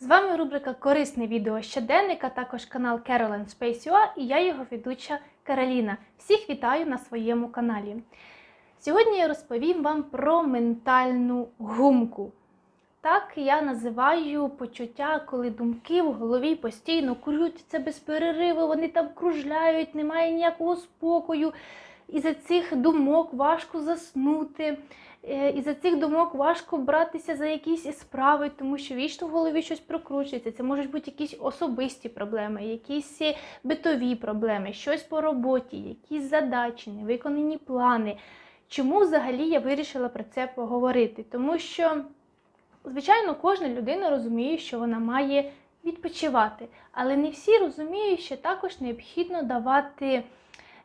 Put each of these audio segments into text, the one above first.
З вами рубрика Корисне відео щоденник, а також канал Caroline Space UA і я його ведуча Кароліна. Всіх вітаю на своєму каналі. Сьогодні я розповім вам про ментальну гумку. Так я називаю почуття, коли думки в голові постійно крутяться без перериву, вони там кружляють, немає ніякого спокою. Із-за цих думок важко заснути. Е, Із-за цих думок важко братися за якісь справи, тому що вічно в голові щось прокручується. Це можуть бути якісь особисті проблеми, якісь битові проблеми, щось по роботі, якісь задачі, невиконані плани. Чому взагалі я вирішила про це поговорити? Тому що, звичайно, кожна людина розуміє, що вона має відпочивати, але не всі розуміють, що також необхідно давати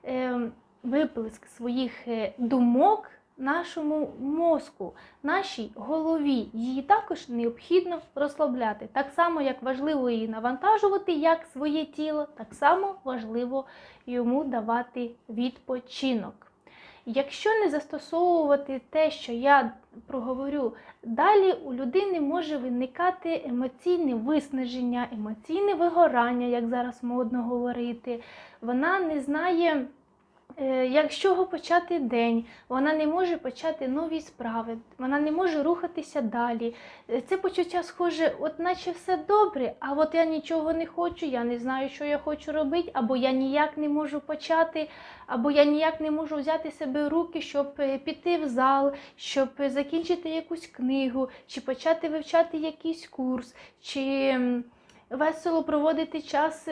е, виплеск своїх е, думок нашому мозку, нашій голові. Її також необхідно розслабляти. Так само, як важливо її навантажувати, як своє тіло, так само важливо йому давати відпочинок. Якщо не застосовувати те, що я проговорю, далі у людини може виникати емоційне виснаження, емоційне вигорання, як зараз модно говорити. Вона не знає. Е, Як з чого почати день, вона не може почати нові справи, вона не може рухатися далі. Е, Це почуття схоже, от наче все добре, а от я нічого не хочу, я не знаю, що я хочу робити, або я ніяк не можу почати, або я ніяк не можу взяти себе в руки, щоб е, піти в зал, щоб закінчити якусь книгу, чи почати вивчати якийсь курс, чи весело проводити час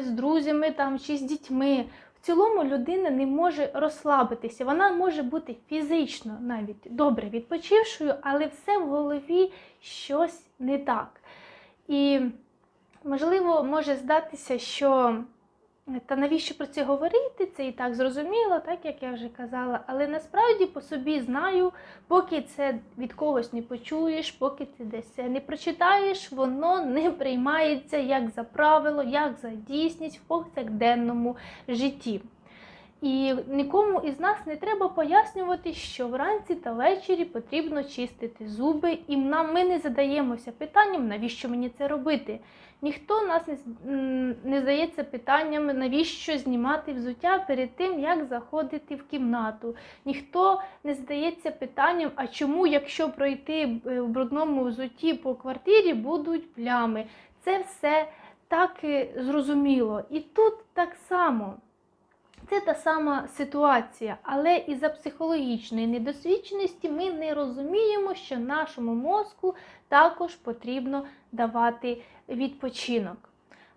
з друзями там, чи з дітьми. В цілому людина не може розслабитися. Вона може бути фізично навіть добре відпочившою, але все в голові щось не так. І, можливо, може здатися, що та навіщо про це говорити? Це і так зрозуміло, так як я вже казала. Але насправді по собі знаю, поки це від когось не почуєш, поки ти десь не прочитаєш, воно не приймається як за правило, як за дійсність в повсякденному житті. І нікому із нас не треба пояснювати, що вранці та ввечері потрібно чистити зуби, і нам ми не задаємося питанням, навіщо мені це робити. Ніхто нас не, не задається питанням, навіщо знімати взуття перед тим, як заходити в кімнату. Ніхто не задається питанням, а чому, якщо пройти е, в брудному взутті по квартирі, будуть плями. Це все так е, зрозуміло. І тут так само. Це та сама ситуація, але із-за психологічної недосвідченості ми не розуміємо, що нашому мозку також потрібно давати відпочинок.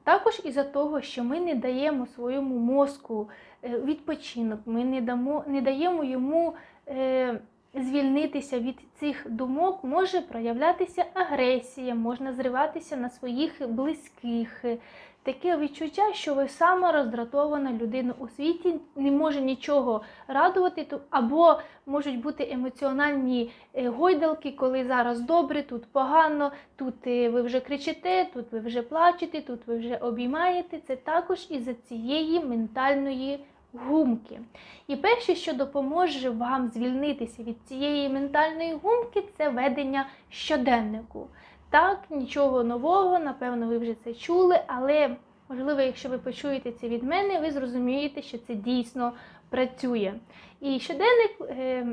Також із-за того, що ми не даємо своєму мозку е, відпочинок, ми не, дамо, не даємо йому е, звільнитися від цих думок, може проявлятися агресія, можна зриватися на своїх близьких. Таке відчуття, що ви сама роздратована людина у світі, не може нічого радувати, або можуть бути емоціональні е, гойдалки, коли зараз добре, тут погано, тут е, ви вже кричите, тут ви вже плачете, тут ви вже обіймаєте. Це також із-за цієї ментальної гумки. І перше, що допоможе вам звільнитися від цієї ментальної гумки, це ведення щоденнику. Так, нічого нового, напевно, ви вже це чули, але можливо, якщо ви почуєте це від мене, ви зрозумієте, що це дійсно працює. І щоденник, е,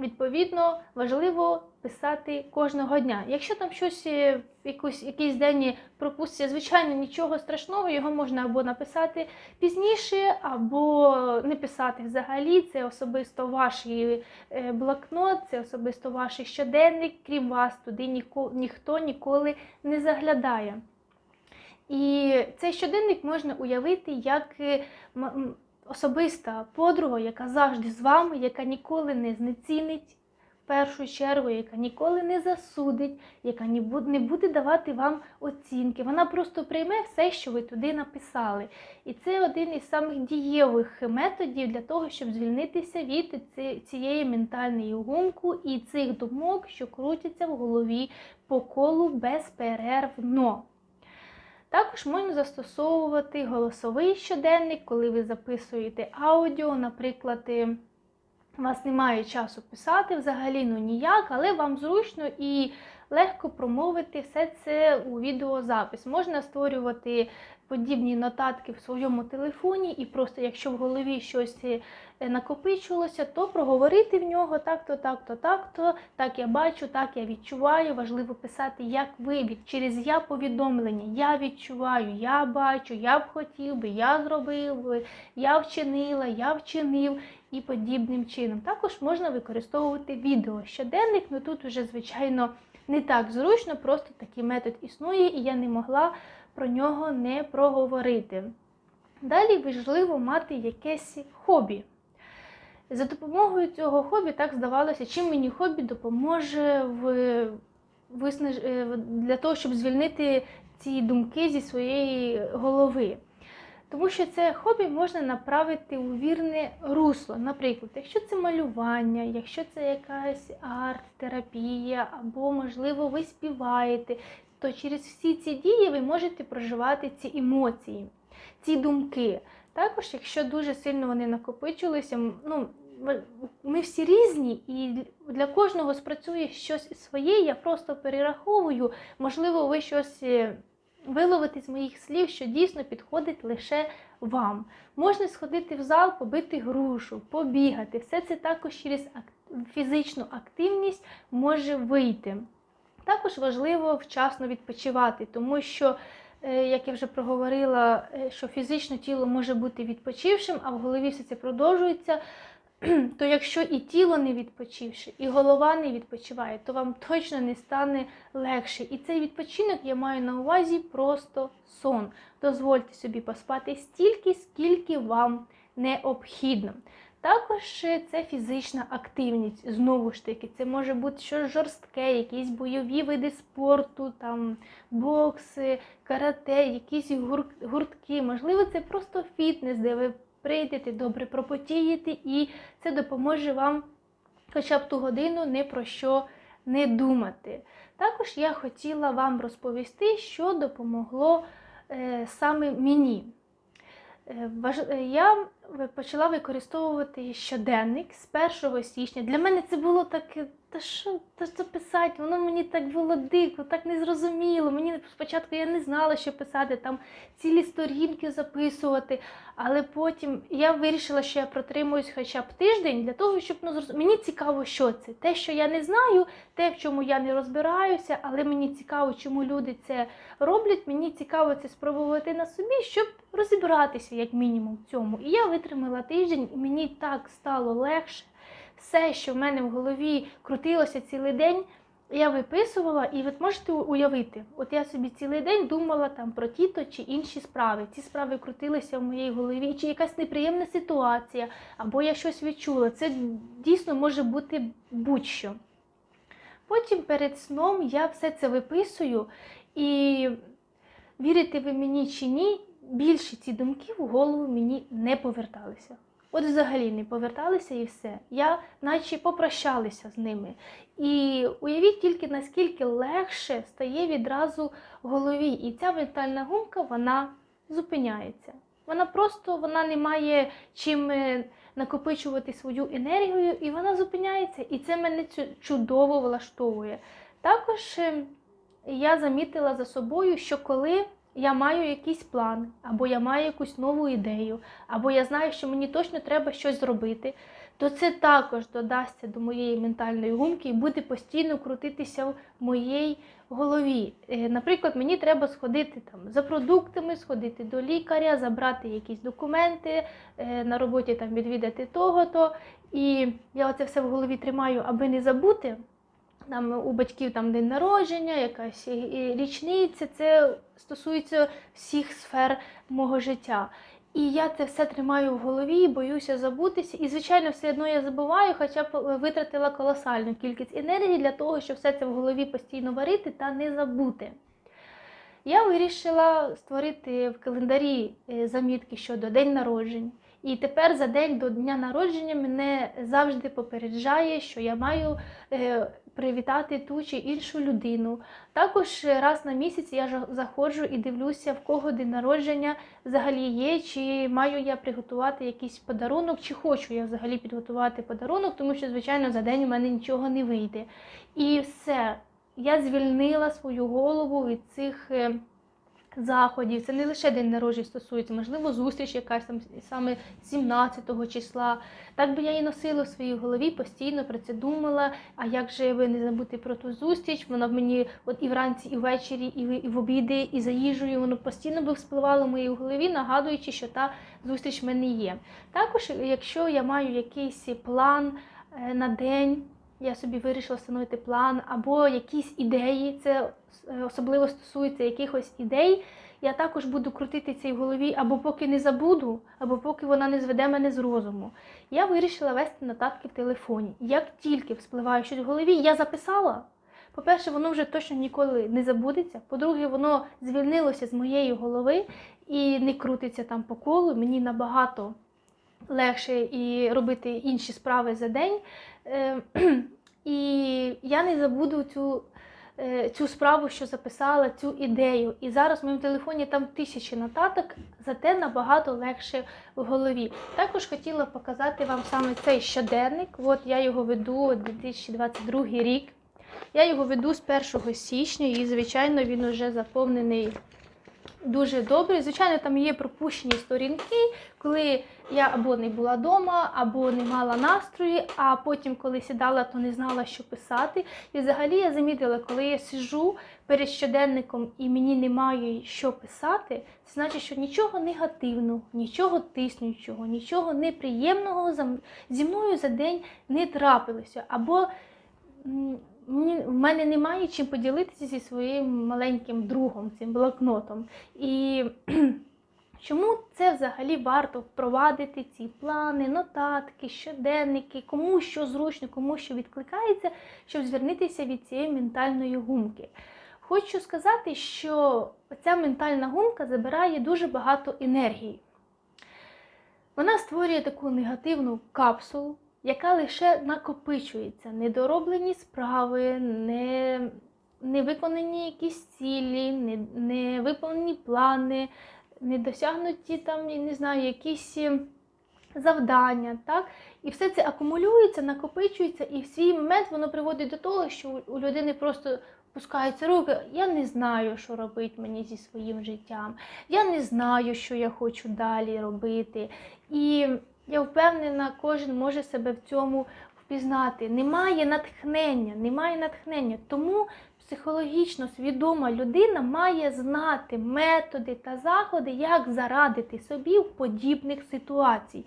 відповідно, важливо писати кожного дня. Якщо там щось е, якусь, якийсь день пропуститься, звичайно, нічого страшного, його можна або написати пізніше, або не писати взагалі. Це особисто ваш е, блокнот, це особисто ваш щоденник, крім вас, туди ніко- ніхто ніколи не заглядає. І цей щоденник можна уявити як е, особиста подруга, яка завжди з вами, яка ніколи не знецінить в першу чергу, яка ніколи не засудить, яка не буде, давати вам оцінки. Вона просто прийме все, що ви туди написали. І це один із самих дієвих методів для того, щоб звільнитися від цієї ментальної гумку і цих думок, що крутяться в голові по колу безперервно. Також можна застосовувати голосовий щоденник, коли ви записуєте аудіо, наприклад, е, у вас немає часу писати взагалі, ну ніяк, але вам зручно і легко промовити все це у відеозапис. Можна створювати подібні нотатки в своєму телефоні, і просто якщо в голові щось е, накопичилося, то проговорити в нього так-то, так-то, так-то, так я бачу, так я відчуваю. Важливо писати, як ви через я повідомлення. Я відчуваю, я бачу, я б хотів би, я зробив би, я вчинила, я вчинив і подібним чином. Також можна використовувати відео щоденник, ну тут вже, звичайно, не так зручно, просто такий метод існує, і я не могла про нього не проговорити. Далі важливо мати якесь хобі. За допомогою цього хобі, так здавалося, чим мені хобі допоможе в виснаж... е, для того, щоб звільнити ці думки зі своєї голови. Тому що це хобі можна направити у вірне русло. Наприклад, якщо це малювання, якщо це якась арт-терапія, або, можливо, ви співаєте, то через всі ці дії ви можете проживати ці емоції, ці думки. Також, якщо дуже сильно вони накопичилися, ну, ми- всі різні, і для кожного спрацює щось своє. Я просто перераховую, можливо, ви щось виловите з моїх слів, що дійсно підходить лише вам. Можна сходити в зал, побити грушу, побігати. Все це також через фізичну активність може вийти. Також важливо вчасно відпочивати, тому що, е, як я вже проговорила, е, що фізично тіло може бути відпочившим, а в голові все це продовжується. То якщо і тіло не відпочивше, і голова не відпочиває, то вам точно не стане легше. І цей відпочинок я маю на увазі просто сон. Дозвольте собі поспати стільки, скільки вам необхідно. Також це фізична активність. Знову ж таки, це може бути щось жорстке, якісь бойові види спорту, там бокси, карате, якісь гуртки. Можливо, це просто фітнес, де ви прийдете, добре пропотієте, і це допоможе вам хоча б ту годину ні про що не думати. Також я хотіла вам розповісти, що допомогло е, саме мені. Е, е, Я почала використовувати щоденник з 1 січня. Для мене це було таке, та що та що писати? Воно мені так було дико, так незрозуміло. Мені спочатку я не знала, що писати, там цілі сторінки записувати. Але потім я вирішила, що я протримуюсь хоча б тиждень для того, щоб ну, зроз- мені цікаво, що це. Те, що я не знаю, те, в чому я не розбираюся, але мені цікаво, чому люди це роблять. Мені цікаво це спробувати на собі, щоб розібратися, як мінімум, в цьому. І я витримала тиждень, і мені так стало легше. Все, що в мене в голові крутилося цілий день, я виписувала, і ви можете уявити, от я собі цілий день думала там про ті-то чи інші справи. Ці справи крутилися в моїй голові, чи якась неприємна ситуація, або я щось відчула. Це дійсно може бути будь-що. Потім перед сном я все це виписую, і вірите ви мені чи ні, більше ці думки в голову мені не поверталися. От взагалі не поверталися і все. Я наче попрощалася з ними. І уявіть тільки, наскільки легше стає відразу в голові. І ця ментальна гумка вона зупиняється. Вона просто вона не має чим е, накопичувати свою енергію, і вона зупиняється. І це мене чудово влаштовує. Також е, я замітила за собою, що коли я маю якийсь план, або я маю якусь нову ідею, або я знаю, що мені точно треба щось зробити, то це також додасться до моєї ментальної гумки і буде постійно крутитися в моїй голові. Е, Наприклад, мені треба сходити там за продуктами, сходити до лікаря, забрати якісь документи, е, на роботі там відвідати того-то. І я оце все в голові тримаю, аби не забути. Там у батьків там день народження, якась річниця. Це стосується всіх сфер мого життя. І я це все тримаю в голові, боюся забутися. І, звичайно, все одно я забуваю, хоча б е, витратила колосальну кількість енергії для того, щоб все це в голові постійно варити та не забути. Я вирішила створити в календарі е, замітки щодо день народжень. І тепер за день до дня народження мене завжди попереджає, що я маю е, привітати ту чи іншу людину. Також раз на місяць я заходжу і дивлюся, в кого день народження взагалі є, чи маю я приготувати якийсь подарунок, чи хочу я взагалі підготувати подарунок, тому що, звичайно, за день у мене нічого не вийде. І все. я звільнила свою голову від цих е, заходів. Це не лише день народження стосується, можливо, зустріч якась там саме 17 числа. Так би я і носила в своїй голові, постійно про це думала. А як же ви не забути про ту зустріч? Вона в мені от і вранці, і ввечері, і в, і в обіди, і за їжею. Воно постійно би вспливало в моїй голові, нагадуючи, що та зустріч в мене є. Також, якщо я маю якийсь план е, на день. Я собі вирішила встановити план або якісь ідеї, це е, особливо стосується якихось ідей. Я також буду крутити в голові, або поки не забуду, або поки вона не зведе мене з розуму. Я вирішила вести нотатки в телефоні. Як тільки вспливає щось в голові, я записала. По-перше, воно вже точно ніколи не забудеться. По-друге, воно звільнилося з моєї голови і не крутиться там по колу. Мені набагато легше і робити інші справи за день. Е, І я не забуду цю, е, цю справу, що записала, цю ідею. І зараз в моєму телефоні там тисячі нотаток, зате набагато легше в голові. Також хотіла показати вам саме цей щоденник. От я його веду 2022 рік. Я його веду з 1 січня і, звичайно, він вже заповнений дуже добре. Звичайно, там є пропущені сторінки, коли я або не була вдома, або не мала настрою, а потім, коли сідала, то не знала, що писати. І взагалі я замітила, коли я сижу перед щоденником і мені немає що писати, це значить, що нічого негативного, нічого тиснючого, нічого неприємного зі мною за день не трапилося. Або в мене немає чим поділитися зі своїм маленьким другом, цим блокнотом. І чому це взагалі варто впровадити ці плани, нотатки, щоденники, кому що зручно, кому що відкликається, щоб звернутися від цієї ментальної гумки. Хочу сказати, що ця ментальна гумка забирає дуже багато енергії. Вона створює таку негативну капсулу, яка лише накопичується. Недороблені справи, не, не виконані якісь цілі, не, не виповнені плани, не досягнуті там, не знаю, якісь е, завдання. Так? І все це акумулюється, накопичується, і в свій момент воно приводить до того, що у людини просто пускаються руки. Я не знаю, що робити мені зі своїм життям. Я не знаю, що я хочу далі робити. І я впевнена, кожен може себе в цьому впізнати. Немає натхнення, немає натхнення. Тому психологічно свідома людина має знати методи та заходи, як зарадити собі в подібних ситуаціях.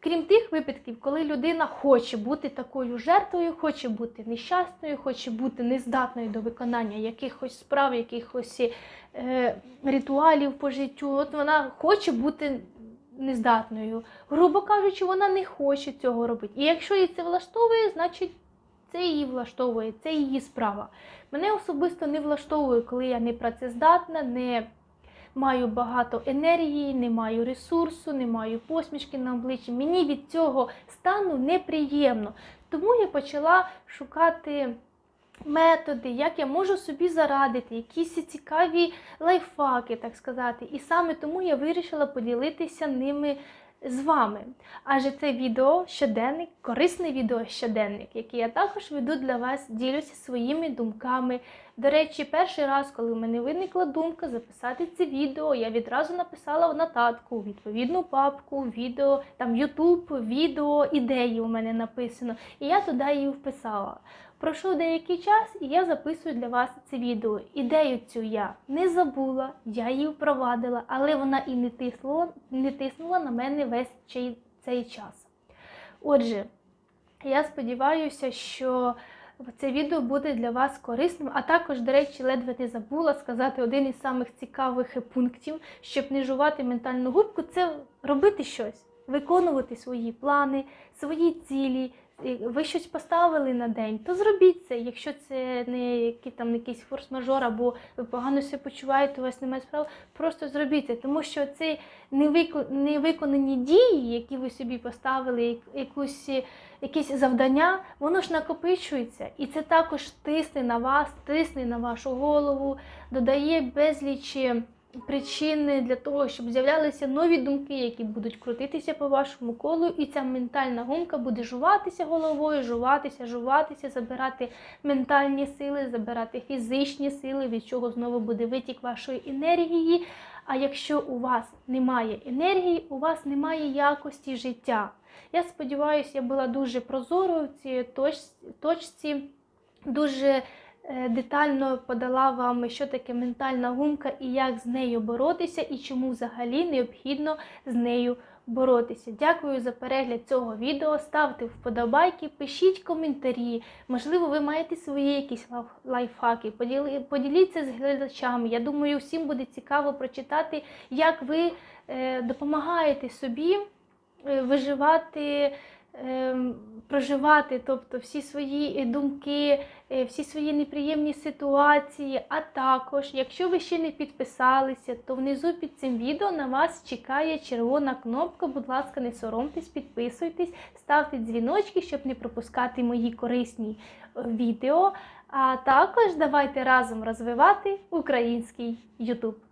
Крім тих випадків, коли людина хоче бути такою жертвою, хоче бути нещасною, хоче бути нездатною до виконання якихось справ, якихось е, ритуалів по життю. От вона хоче бути нездатною. Грубо кажучи, вона не хоче цього робити. І якщо її це влаштовує, значить це її влаштовує, це її справа. Мене особисто не влаштовує, коли я не працездатна, не маю багато енергії, не маю ресурсу, не маю посмішки на обличчі. Мені від цього стану неприємно. Тому я почала шукати методи, як я можу собі зарадити, якісь цікаві лайфхаки, так сказати. І саме тому я вирішила поділитися ними з вами. Адже це відео щоденник, корисний відео щоденник, який я також веду для вас, ділюся своїми думками. До речі, перший раз, коли в мене виникла думка записати це відео, я відразу написала в нотатку, відповідну папку, відео, там YouTube, відео, ідеї у мене написано. І я туди її вписала. Пройшов деякий час, і я записую для вас це відео. Ідею цю я не забула, я її впровадила, але вона і не тиснула, не тиснула на мене весь цей час. Отже, я сподіваюся, що це відео буде для вас корисним, а також, до речі, ледве не забула сказати один із самих цікавих пунктів, щоб не жувати ментальну губку, це робити щось, виконувати свої плани, свої цілі. Ви щось поставили на день, то зробіть це. Якщо це не який там якийсь форс-мажор, або ви погано себе почуваєте, у вас немає справ, просто зробіть це, тому що невико- невиконані дії, які ви собі поставили, як- якусь, якесь завдання, воно ж накопичується. І це також тисне на вас, тисне на вашу голову, додає безліч причини для того, щоб з'являлися нові думки, які будуть крутитися по вашому колу, і ця ментальна гумка буде жуватися головою, жуватися, жуватися, забирати ментальні сили, забирати фізичні сили, від чого знову буде витік вашої енергії. А якщо у вас немає енергії, у вас немає якості життя. Я сподіваюся, я була дуже прозорою в цій точці, дуже детально подала вам, що таке ментальна гумка і як з нею боротися, і чому взагалі необхідно з нею боротися. Дякую за перегляд цього відео. Ставте вподобайки, пишіть коментарі. Можливо, ви маєте свої якісь лайфхаки. Поділіться з глядачами. Я думаю, всім буде цікаво прочитати, як ви е, допомагаєте собі е, виживати. Проживати, тобто всі свої е, думки, е, всі свої неприємні ситуації. А також, якщо ви ще не підписалися, то внизу під цим відео на вас чекає червона кнопка. Будь ласка, не соромтесь, підписуйтесь, ставте дзвіночки, щоб не пропускати мої корисні е, відео. А також давайте разом розвивати український YouTube.